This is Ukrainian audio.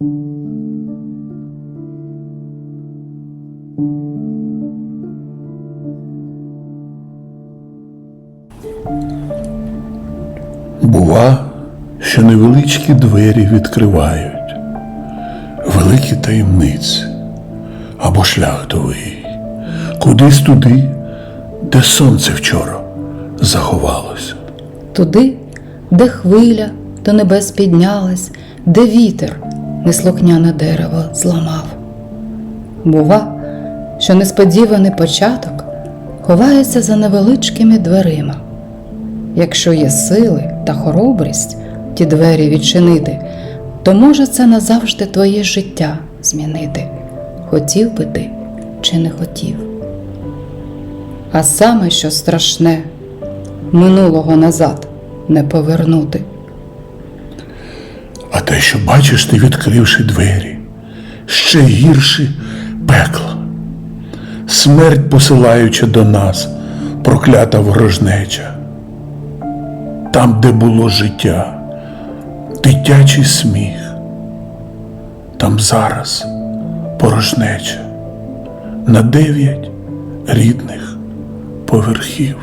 Бува, що невеличкі двері відкривають, великі таємниці або шлях довгий, кудись туди, де сонце вчора заховалося. туди, де хвиля до небес піднялась, де вітер неслухняне дерево зламав. Бува, що несподіваний початок ховається за невеличкими дверима. Якщо є сили та хоробрість ті двері відчинити, то може це назавжди твоє життя змінити. Хотів би ти чи не хотів. А саме, що страшне, минулого назад не повернути. А те, що бачиш ти, відкривши двері, ще гірше пекло, смерть посилаючи до нас, проклята ворожнеча. Там, де було життя, дитячий сміх, там зараз порожнеча на дев'ять рідних поверхів.